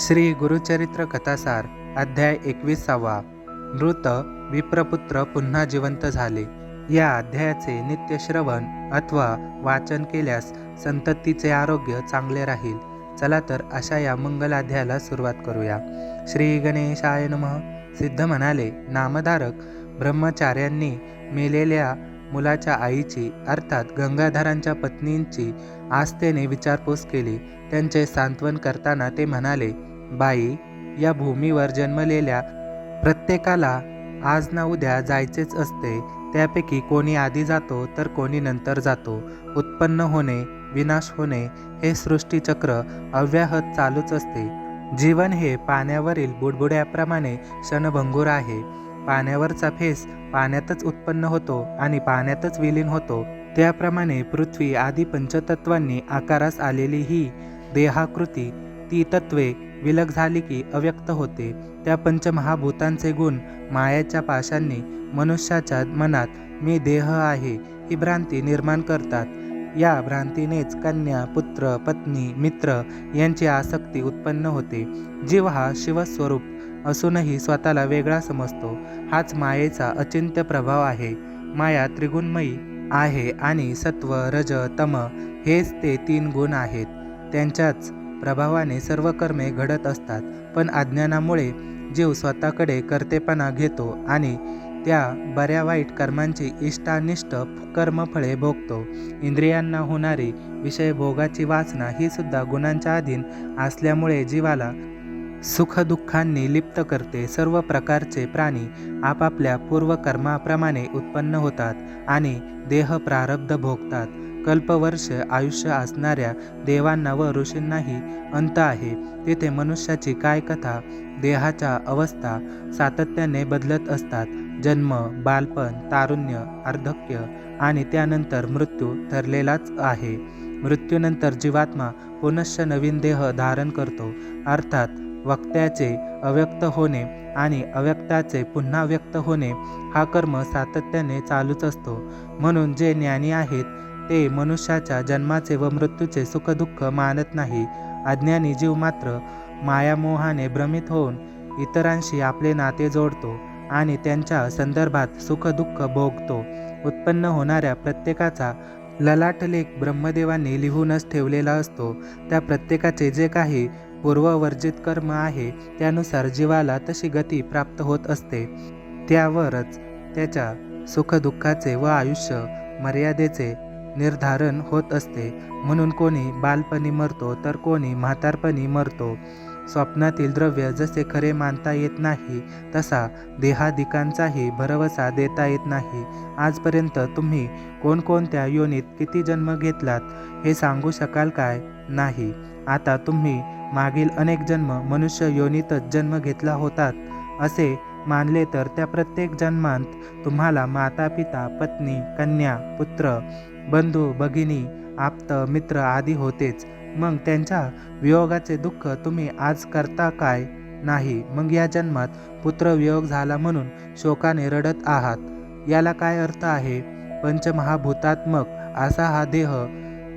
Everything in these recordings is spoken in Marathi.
श्री गुरुचरित्र कथासार अध्याय एकविसावा. मृत विप्रपुत्र पुन्हा जिवंत झाले. या अध्यायाचे नित्य श्रवण अथवा वाचन केल्यास संततीचे आरोग्य चांगले राहील. चला तर अशा या मंगलाध्यायाला सुरुवात करूया. श्री गणेशाय नमः. सिद्ध म्हणाले नामधारक ब्रह्मचार्यांनी मेलेल्या मुलाच्या आईची अर्थात गंगाधरांच्या पत्नींची आस्थेने विचारपूस केली. त्यांचे सांत्वन करताना ते म्हणाले बाई या भूमीवर जन्मलेल्या प्रत्येकाला आज ना उद्या जायचेच असते. त्यापैकी कोणी आधी जातो तर कोणी नंतर जातो. उत्पन्न होणे विनाश होणे हे सृष्टीचक्र अव्याहत चालूच असते. जीवन हे पाण्यावरील बुडबुड्याप्रमाणे क्षणभंगूर आहे. पाण्यावरचा फेस पाण्यातच उत्पन्न होतो आणि पाण्यातच विलीन होतो. त्याप्रमाणे पृथ्वी आदी पंचतत्वांनी आकारास आलेली ही देहाकृती ती तत्वे विलग झाली की अव्यक्त होते. त्या पंचमहाभूतांचे गुण मायाच्या पाशांनी मनुष्याच्या मनात मी देह आहे ही भ्रांती निर्माण करतात. या भ्रांतीनेच कन्या पुत्र पत्नी मित्र यांची आसक्ती उत्पन्न होते. जीव हा शिवस्वरूप असूनही स्वतःला वेगळा समजतो. हाच मायेचा अचिंत्य प्रभाव आहे. माया त्रिगुणमयी आहे आणि सत्व रज तम हेच ते तीन गुण आहेत. त्यांच्याच प्रभावाने सर्व कर्मे घडत असतात पण अज्ञानामुळे जीव स्वतःकडे कर्तेपणा घेतो आणि त्या बऱ्या वाईट कर्मांची इष्टानिष्ट कर्मफळे भोगतो. इंद्रियांना होणारी विषय भोगाची वासना ही सुद्धा गुणांच्या अधीन असल्यामुळे जीवाला सुखदुःखांनी लिप्त करते. सर्व प्रकारचे प्राणी आपापल्या पूर्वकर्माप्रमाणे उत्पन्न होतात आणि देह प्रारब्ध भोगतात. कल्पवर्ष आयुष्य असणाऱ्या देवांना व ऋषींनाही अंत आहे. तेथे मनुष्याची काय कथा देहाच्या अवस्था सातत्याने बदलत असतात. जन्म बालपण तारुण्य अर्धक्य आणि त्यानंतर मृत्यू ठरलेलाच आहे. मृत्यूनंतर जीवात्मा पुनश्च नवीन देह धारण करतो. अर्थात वक्त्याचे अव्यक्त होणे आणि अव्यक्ताचे पुन्हा व्यक्त होणे हा कर्म सातत्याने चालूच असतो. म्हणून जे ज्ञानी आहेत ते मनुष्याच्या जन्माचे व मृत्यूचे सुखदुःख मानत नाही. अज्ञानी जीव मात्र मायामोहाने भ्रमित होऊन इतरांशी आपले नाते जोडतो आणि त्यांच्या संदर्भात सुखदुःख भोगतो. उत्पन्न होणाऱ्या प्रत्येकाचा ललाटलेख ब्रह्मदेवांनी लिहूनच ठेवलेला असतो. त्या प्रत्येकाचे जे काही पूर्ववर्जित कर्म आहे त्यानुसार जीवाला तशी गती प्राप्त होत असते. त्यावरच त्याच्या सुखदुःखाचे व आयुष्य मर्यादेचे निर्धारण होत असते. म्हणून कोणी बालपणी मरतो तर कोणी म्हातारपणी मरतो. स्वप्नातील द्रव्य जसे खरे मानता येत नाही तसा देहादिकांचाही भरवसा देता येत नाही. आजपर्यंत तुम्ही कोणकोणत्या योनीत किती जन्म घेतलात हे सांगू शकाल काय? नाही. आता तुम्ही मागील अनेक जन्म मनुष्य योनीतच जन्म घेतला होतात. असे मानले तर त्या प्रत्येक जन्मांत तुम्हाला माता पिता पत्नी कन्या पुत्र बंधू भगिनी आप्त मित्र आदी होतेच. मग त्यांच्या वियोगाचे दुःख तुम्ही आज करता काय? नाही मग या जन्मात पुत्रवियोग झाला म्हणून शोकाने रडत आहात. याला काय अर्थ आहे? पंचमहाभूतात्मक असा हा देह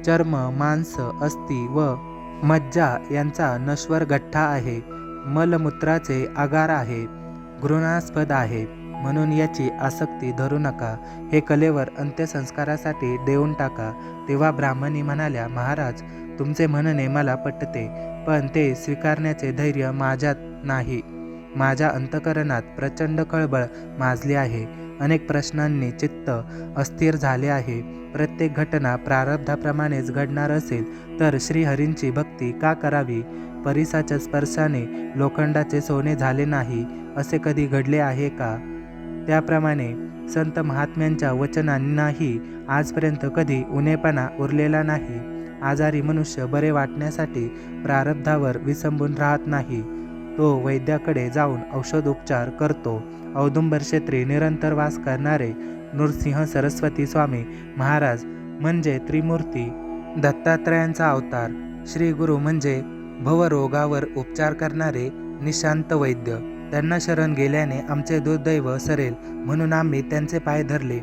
चर्म मांस अस्थि व मज्जा यांचा नश्वर गठ्ठा आहे. मलमूत्राचे आगार आहे. घृणास्पद आहे. म्हणून याची आसक्ती धरू नका. हे कलेवर अंत्यसंस्कारासाठी देऊन टाका. तेव्हा ब्राह्मणी म्हणाल्या महाराज तुमचे म्हणणे मला पटते पण ते स्वीकारण्याचे धैर्य माझ्यात नाही. माझ्या अंतकरणात प्रचंड कळबळ माजली आहे. अनेक प्रश्नांनी चित्त अस्थिर झाले आहे. प्रत्येक घटना प्रारब्धाप्रमाणेच घडणार असेल तर श्रीहरींची भक्ती का करावी? परिसाच्या स्पर्शाने लोखंडाचे सोने झाले नाही असे कधी घडले आहे का? त्याप्रमाणे संत महात्म्यांच्या वचनांनाही आजपर्यंत कधी उणेपणा उरलेला नाही. आजारी मनुष्य बरे वाटण्यासाठी प्रारब्धावर विसंबून राहत नाही. तो वैद्याकडे जाऊन औषधोपचार करतो. औदुंबर क्षेत्री निरंतर वास करणारे नृसिंह सरस्वती स्वामी महाराज म्हणजे त्रिमूर्ती दत्तात्रयांचा अवतार श्री गुरु म्हणजे भवरोगावर उपचार करणारे निशांत वैद्य. त्यांना शरण गेल्याने आमचे दुर्दैव सरेल म्हणून आम्ही त्यांचे पाय धरले.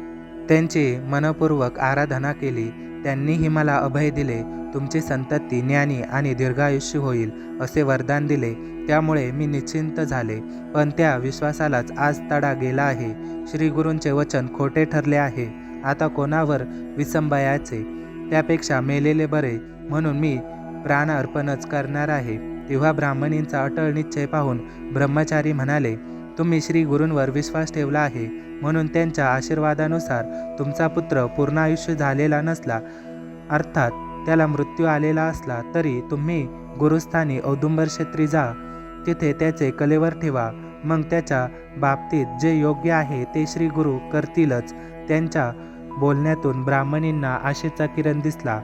त्यांची मनपूर्वक आराधना केली. त्यांनीही मला अभय दिले. तुमची संतती ज्ञानी आणि दीर्घायुष्य होईल असे वरदान दिले. त्यामुळे मी निश्चिंत झाले. पण त्या विश्वासालाच आज तडा गेला आहे. श्री गुरूंचे वचन खोटे ठरले आहे. आता कोणावर विसंबयाचे? त्यापेक्षा मेलेले बरे म्हणून मी प्राण अर्पणच करणार आहे. तेव्हा ब्राह्मणींचा अटळ निश्चय पाहून ब्रह्मचारी म्हणाले तुम्ही श्री गुरूंवर विश्वास ठेवला आहे म्हणून त्यांच्या आशीर्वादानुसार तुमचा पुत्र पूर्ण आयुष्य झालेला नसला अर्थात त्याला मृत्यू आलेला असला तरी तुम्ही गुरुस्थानी औदुंबर क्षेत्री जा तिथे त्याचे कलेवर ठेवा मग त्याच्या बाबतीत जे योग्य आहे ते श्री गुरु करतीलच. त्यांच्या बोलण्यातून ब्राह्मणींना आशेचा किरण दिसला.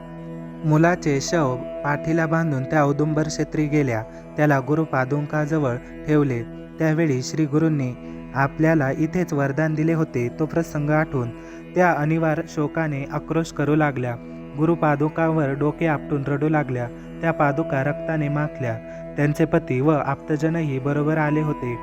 मुलाचे शव पाठीला बांधून त्या औदुंबर क्षेत्री गेल्या. त्याला गुरुपादुंकाजवळ ठेवले. त्यावेळी श्री गुरूंनी आपल्याला इथेच वरदान दिले होते. तो प्रसंग आठवून त्या अनिवार्य शोकाने आक्रोश करू लागल्या. गुरुपादुकावर डोके आपटून रडू लागल्या. त्या पादुका रक्ताने माखल्या. त्यांचे पती व आप्तजनही बरोबर आले होते.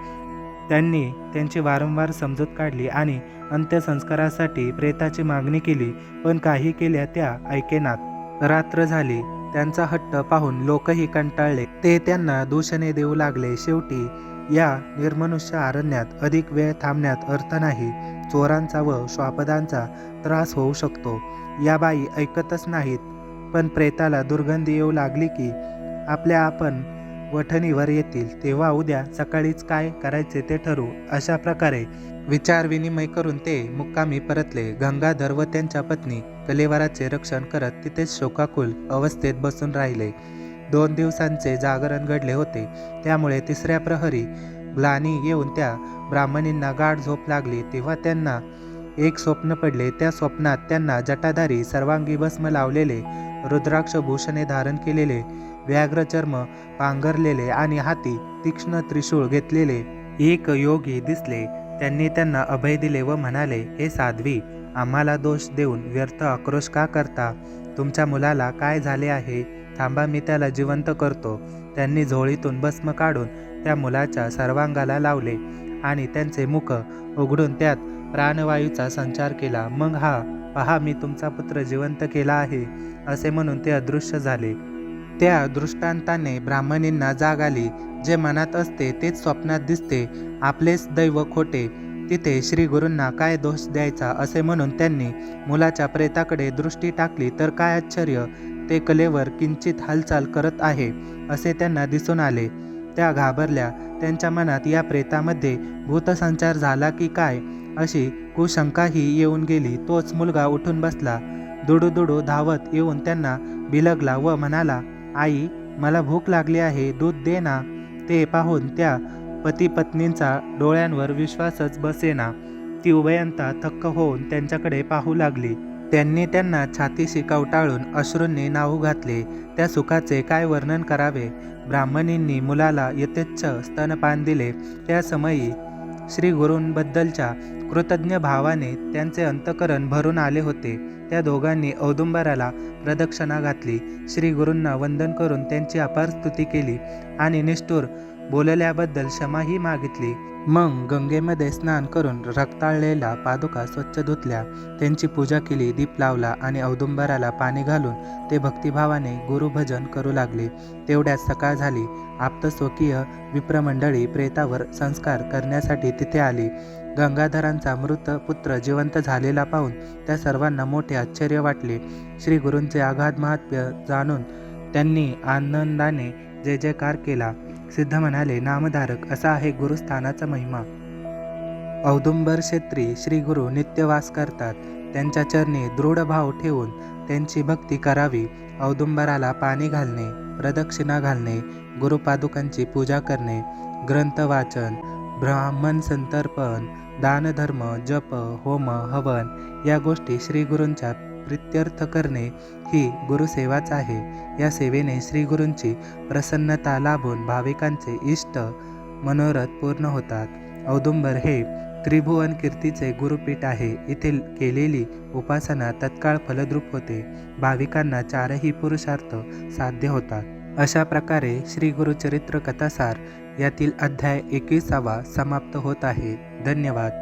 त्यांनी त्यांची वारंवार समजूत काढली आणि अंत्यसंस्कारासाठी प्रेताची मागणी केली. पण काही केल्या त्या ऐकेनात. रात्र झाली. त्यांचा हट्ट पाहून लोकही कंटाळले. ते त्यांना दूषणे देऊ लागले. शेवटी या निर्मनुष्य अरण्यात अधिक वेळ थांबण्यात अर्थ नाही. चोरांचा व श्वापदांचा त्रास होऊ शकतो. या बाई ऐकतच नाहीत. पण प्रेताला दुर्गंधी येऊ लागली की आपल्या आपण वठणीवर येतील. तेव्हा उद्या सकाळीच काय करायचे ते ठरू अशा प्रकारे विचार विनिमय करून ते मुक्कामी परतले. गंगाधर व त्यांच्या पत्नी कलेवराचे रक्षण करत तिथेच शोकाकुल अवस्थेत बसून राहिले. दोन दिवसांचे जागरण घडले होते. त्यामुळे तिसऱ्या प्रहरी ग्लानी येऊन त्या ब्राह्मणींना गाढ झोप लागली. तेव्हा त्यांना एक स्वप्न पडले. त्या स्वप्नात त्यांना जटाधारी सर्वांगी भस्म लावलेले रुद्राक्ष भूषणे धारण केलेले व्याघ्र चर्म पांघरलेले आणि हाती तीक्ष्ण त्रिशूळ घेतलेले एक योगी दिसले. त्यांनी त्यांना अभय दिले व म्हणाले हे साध्वी आम्हाला दोष देऊन व्यर्थ आक्रोश का करता? तुमच्या मुलाला काय झाले आहे? थांबा मी त्याला जिवंत करतो. त्यांनी झोळीतून भस्म काढून त्या मुलाच्या सर्वांगाला लावले आणि त्यांचे मुख उघडून त्यात प्राणवायूचा संचार केला. मग हा पहा मी तुमचा पुत्र जिवंत केला आहे असे म्हणून ते अदृश्य झाले. त्या दृष्टांताने ब्राह्मणींना जाग आली. जे मनात असते तेच स्वप्नात दिसते. आपलेच दैव खोटे तिथे श्री गुरूंना काय दोष द्यायचा असे म्हणून त्यांनी मुलाच्या प्रेताकडे दृष्टी टाकली तर काय आश्चर्य ते कलेवर किंचित हालचाल करत आहे असे त्यांना दिसून आले. त्या घाबरल्या त्यांच्या मनात या प्रेतामध्ये भूतसंचार झाला की काय? अशी कुशंकाही येऊन गेली तोच मुलगा उठून बसला. दुडू दुडू धावत येऊन त्यांना बिलगला व म्हणाला आई मला भूक लागली आहे दूध दे ना. ते पाहून त्या पती पत्नींचा डोळ्यांवर विश्वासच बसेना. ती उभयंता थक्क होऊन त्यांच्याकडे पाहू लागली. त्यांनी त्यांना छातीशी कवटाळून अश्रूंनी नाहू घातले. त्या सुखाचे काय वर्णन करावे? ब्राह्मणींनी मुलाला यथेच्छ स्तनपान दिले. त्या समयी श्री गुरूंबद्दलच्या कृतज्ञ भावाने त्यांचे अंतकरण भरून आले होते. त्या दोघांनी औदुंबराला प्रदक्षिणा घातली. श्री गुरूंना वंदन करून त्यांची अपार स्तुती केली आणि निष्ठूर बोलल्याबद्दल क्षमाही मागितली. मग गंगेमध्ये स्नान करून रक्ताळलेल्या पादुका स्वच्छ धुतल्या. त्यांची पूजा केली दीप लावला आणि औदुंबराला पाणी घालून ते भक्तिभावाने गुरुभजन करू लागले. तेवढ्यात सकाळ झाली. आप्तस्वकीय विप्रमंडळी प्रेतावर संस्कार करण्यासाठी तिथे आली. गंगाधरांचा मृत पुत्र जिवंत झालेला पाहून त्या सर्वांना मोठे आश्चर्य वाटले. श्री गुरूंचे आघात महात्म्य जाणून त्यांनी आनंदाने जय जयकार केला. सिद्ध म्हणाले नामधारक असा आहे गुरुस्थानाचा महिमा. औदुंबर क्षेत्री श्री गुरु नित्यवास करतात. त्यांच्या चरणी दृढ भाव ठेवून त्यांची भक्ती करावी. औदुंबराला पाणी घालणे प्रदक्षिणा घालणे गुरुपादुकांची पूजा करणे ग्रंथ वाचन ब्राह्मण संतर्पण दानधर्म जप होम हवन या गोष्टी श्री गुरूंच्या प्रित्यर्थ करणे ही गुरुसेवाच आहे. या सेवेने श्रीगुरूंची प्रसन्नता लाभून भाविकांचे इष्ट मनोरथ पूर्ण होतात. औदुंबर हे त्रिभुवन कीर्तीचे गुरुपीठ आहे. इथे केलेली उपासना तत्काळ फलद्रूप होते. भाविकांना चारही पुरुषार्थ साध्य होतात. अशा प्रकारे श्री गुरुचरित्र कथासार यातील अध्याय एकविसावा समाप्त होत आहे. धन्यवाद.